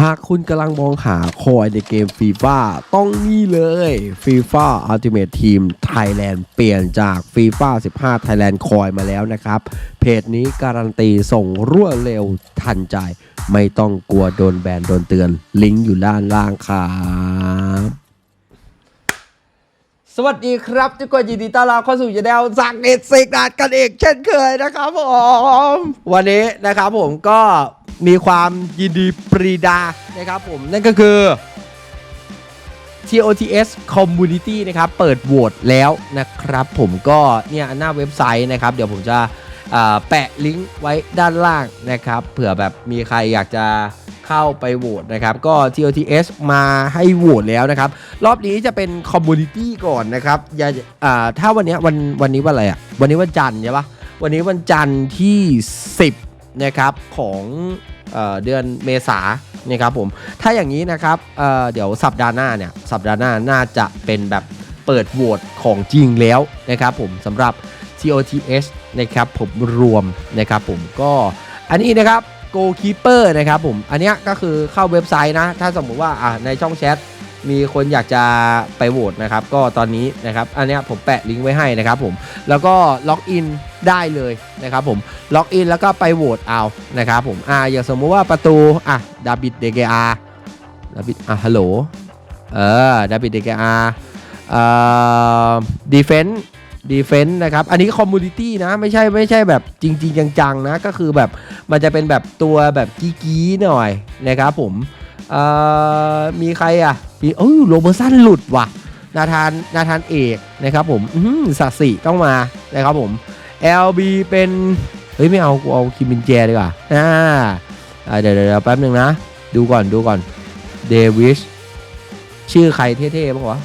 หากคุณกำลังมองหาคอยในเกมฟีฟ่าต้องนี่เลยฟีฟ่าอัลติเม e ทีมไทยแลนด์เปลี่ยนจากฟีฟ่า15 Thailand คอยมาแล้วนะครับ เพจนี้การันตีส่งรวดเร็วทันใจ ไม่ต้องกลัวโดนแบนโดนเตือน ลิงก์อยู่ด้านล่างครับ ส วัสดีครับทุกคนยินดีต้อนรับเข้าสู่ช anel สักเน็ตสิกนาดกันอีกเช่นเคยนะครับผมวันนี้นะครับผมก็มีความยินดีปรีดานะครับผมนั่นก็คือ TOTS Community นะครับเปิดโหวตแล้วนะครับผมก็เนี่ยหน้าเว็บไซต์นะครับเดี๋ยวผมจะแปะลิงก์ไว้ด้านล่างนะครับเผื่อแบบมีใครอยากจะ เข้าไปโหวตนะครับ ก็ TOTS มาให้โหวตแล้วนะครับ รอบนี้จะเป็น Community ก่อนนะครับอย่าอ่าถ้าวันนี้วันวันนี้วันอะไรอะ วันนี้วันจันทร์ใช่ปะวันนี้วันจันทร์ที่ 10 นะครับของเอเดือนเมษานะครับผม ถ้าอย่างนี้นะครับเเดี๋ยวสัปดาห์หน้าเนี่ย สัปดาห์หน้าน่าจะเป็นแบบเปิดโหวตของจริงแล้วนะครับผมสำหรับ TOTS นะครับผมรวมนะครับผมก็อันนี้นะครับ Goalkeeper นะครับผม อันนี้ก็คือเข้าเว็บไซต์นะ ถ้าสมมุติว่าอะในช่องแชทมีคนอยากจะไปโหวตนะครับ ก็ตอนนี้นะครับ อันนี้ผมแปะลิงก์ไว้ให้นะครับผม แล้วก็ล็อกอินได้เลยนะครับผม ล็อกอินแล้วก็ไปโหวตเอานะครับผม อ่า อย่างสมมุติว่าประตู อะ ดาบิดเดเกอาดาบิด อะ ฮัลโหล เออ ดาบิดเดเกอาเอ่อดีเฟนต์ ดีเฟนต์นะครับ อันนี้คอมมูนิตี้นะ ไม่ใช่ไม่ใช่แบบจริง ๆ จัง ๆ นะ ก็คือแบบมันจะเป็นแบบตัวแบบกี้ๆหน่อยนะครับผมมีใครอะมีเออโรเบอร์สันหลุดว่ะ นาธานนาธานเอกนะครับผมหือสัตสี่ต้องมานะครับผม LB เป็น เฮ้ย ไม่เอากูเอาคิมมินแจดีกว่าอ่าเดี๋ยวเดี๋ยวแป๊บหนึ่งนะ ดูก่อนดูก่อนเดวิชชื่อใครเท่ๆบ้างวะ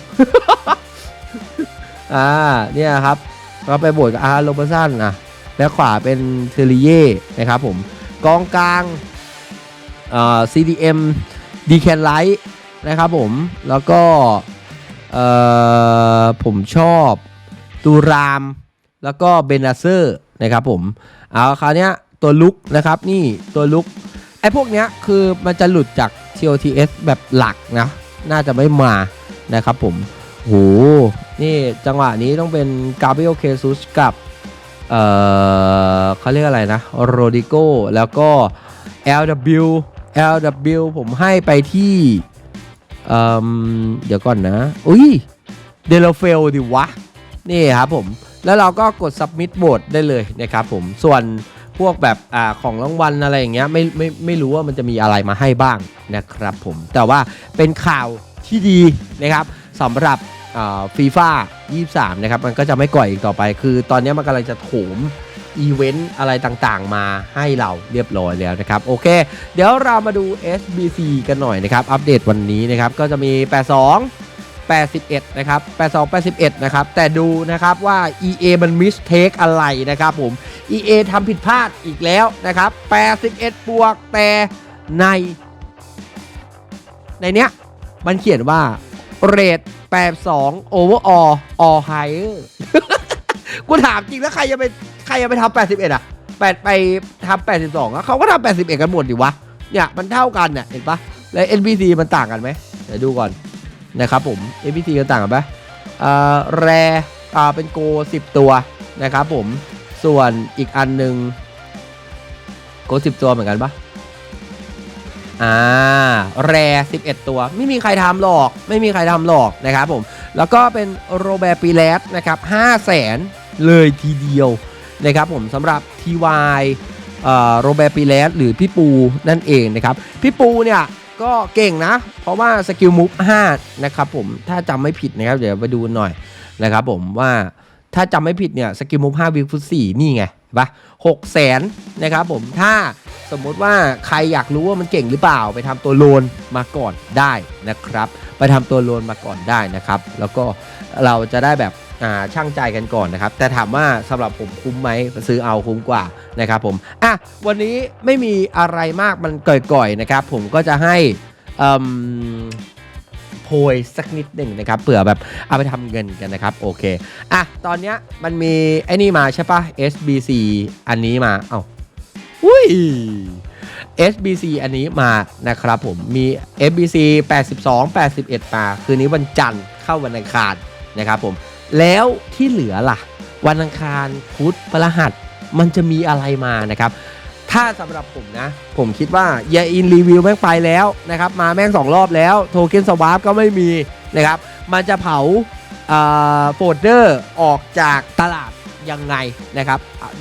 อ่าเนี่ยครับเราไปโบดกับอาร์โรเบอร์สันนะแล้วขวาเป็นเทริเย่นะครับผมกองกลางเอ่อ CDM ดีแคนไลท์นะครับผมแล้วก็เอ่อผมชอบตูรามแล้วก็เบนาเซอร์นะครับผมเอาคราวเนี้ยตัวลุกนะครับนี่ตัวลุกไอ้พวกเนี้ยคือมันจะหลุดจาก TOTS แบบหลักนะ น่าจะไม่มานะครับผม โหนี่จังหวะนี้ต้องเป็นกาเบรียลเคซุสกับ เอ่อเขาเรียกอะไรนะ โรดิโกแล้วก็ LW LW ผมให้ไปที่เอ่มเดี๋ยวก่อนนะ อุ้ยเดลเฟลดิวะ นี่ครับผม แล้วเราก็กด submit vote ได้เลยนะครับผม ส่วนพวกแบบอ่าของรางวัลอะไรอย่างเงี้ยไม่ไม่ไม่รู้ว่ามันจะมีอะไรมาให้บ้างนะครับผม แต่ว่าเป็นข่าวที่ดีนะครับสำหรับ ฟีฟ่า23 นะครับ มันก็จะไม่ก่อยอีกต่อไป คือตอนนี้มันกำลังจะโถมอีเวนต์อะไรต่างๆ มาให้เราเรียบร้อยแล้วนะครับ โอเค เดี๋ยวเรามาดู SBC กันหน่อยนะครับ อัปเดตวันนี้นะครับ ก็จะมี 82 81 นะครับ 82 81 นะครับ แต่ดูนะครับว่า EA มันมิสเทคอะไรนะครับผม EA ทำผิดพลาดอีกแล้วนะครับ 81 บวกแต่ใน ในเนี้ยมันเขียนว่าเรท 82 overall all higher กูถามจริงแล้วใครจะไปใครจะไปทำ81 อะแปดไปทำ82อะเขาก็ทำ81 กันหมดดิวะ เนี่ยมันเท่ากันเนี่ยเห็นปะแล้ว NPC มันต่างกันไหมเดี๋ยวดูก่อนนะครับผม NPC กันต่างกันปะอ่อแรอ่าเป็นโก 10 ตัวนะครับผมส่วนอีกอันหนึ่งโก 10 ตัวเหมือนกันปะ อ่าแร11 ตัว ไม่มีใครทำหรอก ไม่มีใครทำหรอกนะครับผม แล้วก็เป็นโรเบร์ปีเลสนะครับ5 0 0แสนเลยทีเดียวนะครับผมสำหรับ TY เอ่อโรเบร์ปีเลสหรือพี่ปูนั่นเองนะครับ พี่ปูเนี่ยก็เก่งนะ เพราะว่าสกิลมูฟ5นะครับผมถ้าจำไม่ผิดนะครับ เดี๋ยวไปดูหน่อยนะครับผมว่า ถ้าจำไม่ผิดเนี่ยสกิลมูฟ5วิฟุต4นี่ไงปะหกแสนนะครับผมถ้าสมมุติว่าใครอยากรู้ว่ามันเก่งหรือเปล่า ไปทำตัวโลนมาก่อนได้นะครับ ไปทำตัวโลนมาก่อนได้นะครับ แล้วก็เราจะได้แบบอ่าช่างใจกันก่อนนะครับ แต่ถามว่าสำหรับผมคุ้มไหมซื้อเอาคุ้มกว่านะครับผมอะวันนี้ไม่มีอะไรมากมันก่อยๆนะครับ ผมก็จะให้อืม โพยสักนิดหนึ่งนะครับเผื่อแบบเอาไปทำเงินกันนะครับโอเคอะตอนเนี้ยมันมีไอ้นี่มาใช่ปะ SBC อันนี้มาเอ้าอุ้ย SBC อันนี้มานะครับผมมี SBC 82 81 มา คืนนี้วันจันทร์เข้าวันอังคารนะครับผม แล้วที่เหลือล่ะ วันอังคารพุธพฤหัสมันจะมีอะไรมานะครับ ถ้าสำหรับผมนะ ผมคิดว่าเยอินรีวิวแม่งไปแล้วนะครับ มาแม่งสองรอบแล้ว โทเค็นสวาร์ก็ไม่มีนะครับ มันจะเผาโฟลเดอร์ออกจากตลาดยังไงนะครับ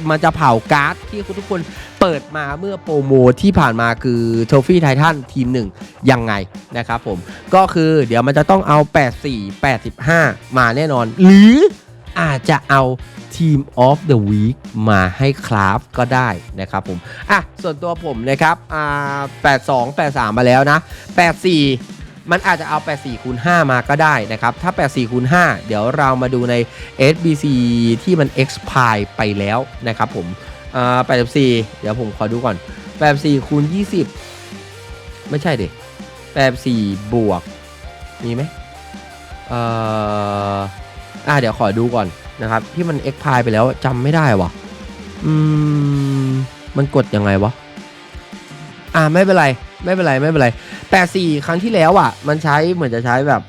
มันจะเผาการ์ดที่ทุกคนเปิดมาเมื่อโปรโมที่ผ่านมาคือโทฟี่ไททันทีมหนึ่งยังไงนะครับผม ก็คือเดี๋ยวมันจะต้องเอา 84 85 มาแน่นอน หรืออาจจะเอา Team of the Week มาให้คราฟก็ได้นะครับผม อะ ส่วนตัวผมนะครับอ่า82 83 มาแล้วนะ 84 มันอาจจะเอา 84คูณ5มาก็ได้นะครับ ถ้า 84คูณ5เดี๋ยวเรามาดูใน SBC ที่มัน expire ไปแล้วนะครับผมอ่า84 เดี๋ยวผมขอดูก่อน 84คูณ20 ไม่ใช่ดิ84บวก มีไหมเอ่ออ่าเดี๋ยวขอดูก่อน นะครับ ที่มัน expire ไปแล้วจำไม่ได้วะอืม มันกดยังไงวะ อ่าไม่เป็นไร ไม่เป็นไรไม่เป็นไร84ครั้งที่แล้วอะ มันใช้เหมือนจะใช้แบบ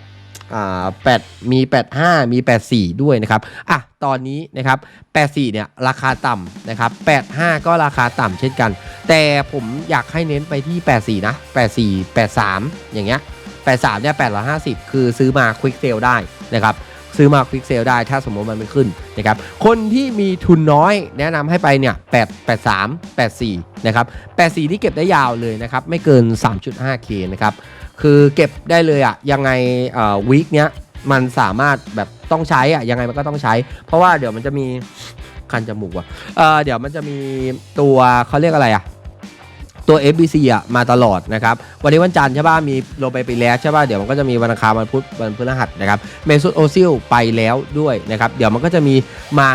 อ่า8มี85มี84ด้วยนะครับ อะตอนนี้นะครับ84เนี่ยราคาต่ำนะครับ85ก็ราคาต่ำเช่นกัน แต่ผมอยากให้เน้นไปที่84นะ84 83อย่างเงี้ย83เนี่ย850คือซื้อมาควิกเซลได้นะครับ ซื้อมาควิกเซลได้ถ้าสมมติมันไม่ขึ้นนะครับคนที่มีทุนน้อยแนะนำให้ไปเนี่ย8 83 84นะครับ84ที่เก็บได้ยาวเลยนะครับไม่เกิน 3.5K นะครับคือเก็บได้เลยอะยังไงวีคเนี้ยมันสามารถแบบต้องใช้อะยังไงมันก็ต้องใช้ เพราะว่าเดี๋ยวมันจะมีคันจมูกว่ะเอ่อเดี๋ยวมันจะมีตัวเขาเรียกอะไรอะ ตัว FBC อะมาตลอดนะครับวันนี้วันจันทร์ใช่ป่ะมีโรไปไปแล้วใช่ป่ะเดี๋ยวมันก็จะมีวันอังคารวันพุธวันพฤหัสนะครับเมซุตโอซิลไปแล้วด้วยนะครับเดี๋ยวมันก็จะมีมา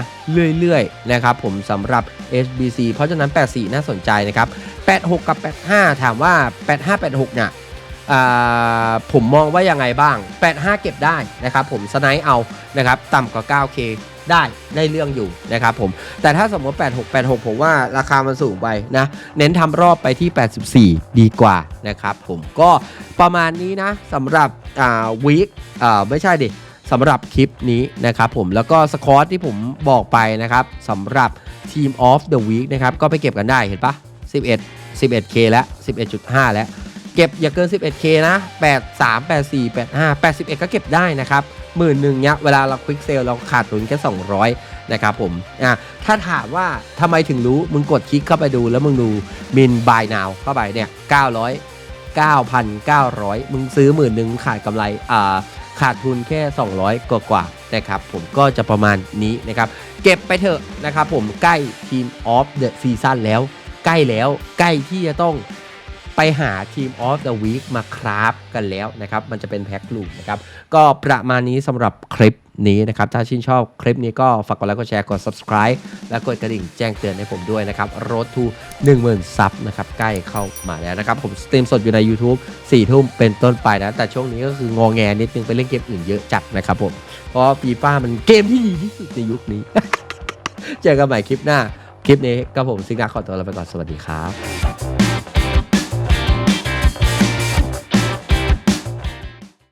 เรื่อยๆนะครับผมสำหรับ SBC เพราะฉะนั้น 84 น่าสนใจนะครับ 86 กับ 85 ถามว่า 85 86เนี่ยอ่าผมมองว่ายังไงบ้าง 85 เก็บได้นะครับผมสไนป์เอานะครับต่ำกว่า 9K ได้ได้เรื่องอยู่นะครับผม แต่ถ้าสมมติ 86 86 ผมว่าราคามันสูงไปนะ เน้นทำรอบไปที่ 84 ดีกว่านะครับผมก็ประมาณนี้นะสำหรับอ่าวีคอ่าไม่ใช่ดิสำหรับคลิปนี้นะครับผมแล้วก็สคอตที่ผมบอกไปนะครับสำหรับ Team of the Week นะครับก็ไปเก็บกันได้เห็นปะ11 11K แล้ว 11.5 แล้ว เก็บอย่าเกิน 11K นะ 83 84 85 81 ก็เก็บได้นะครับ หมื่นหนึ่งเนี้ยเวลาเราควิกเซลเราขาดทุนแค่ 200 นะครับผมอะถ้าถามว่าทำไมถึงรู้มึงกดคลิกเข้าไปดูแล้วมึงดูมินบายนาวเข้าไปเนี่ย 900 9,900 มึงซื้อหมื่นหนึ่งขาดกำไรอ่าขาดทุนแค่ 200 กว่ากว่านะครับผมก็จะประมาณนี้นะครับ เก็บไปเถอะนะครับผมใกล้ทีมออฟเดอะซีซั่นแล้ว ใกล้แล้วใกล้ที่จะต้อง ไปหาทีมออฟเดอะวีคมาคราฟกันแล้วนะครับ มันจะเป็นแพ็คลูกนะครับ ก็ประมาณนี้สำหรับคลิปนี้นะครับ ถ้าชื่นชอบคลิปนี้ก็ฝากกดไลค์กดแชร์กด subscribe และกดกระดิ่งแจ้งเตือนให้ผมด้วยนะครับ road to 10,000ซับนะครับ ใกล้เข้ามาแล้วนะครับ ผมสตรีมสดอยู่ใน YouTube 4 ทุ่มเป็นต้นไปนะ แต่ช่วงนี้ก็คืองอแงนิดนึงไปเล่นเกมอื่นเยอะจัดนะครับผม เพราะฟีฟ่ามันเกมที่ดีที่สุดในยุคนี้ เจอกันใหม่คลิปหน้า คลิปนี้ก็ผมซิกนาขอตัวลาไปก่อนสวัสดีครับ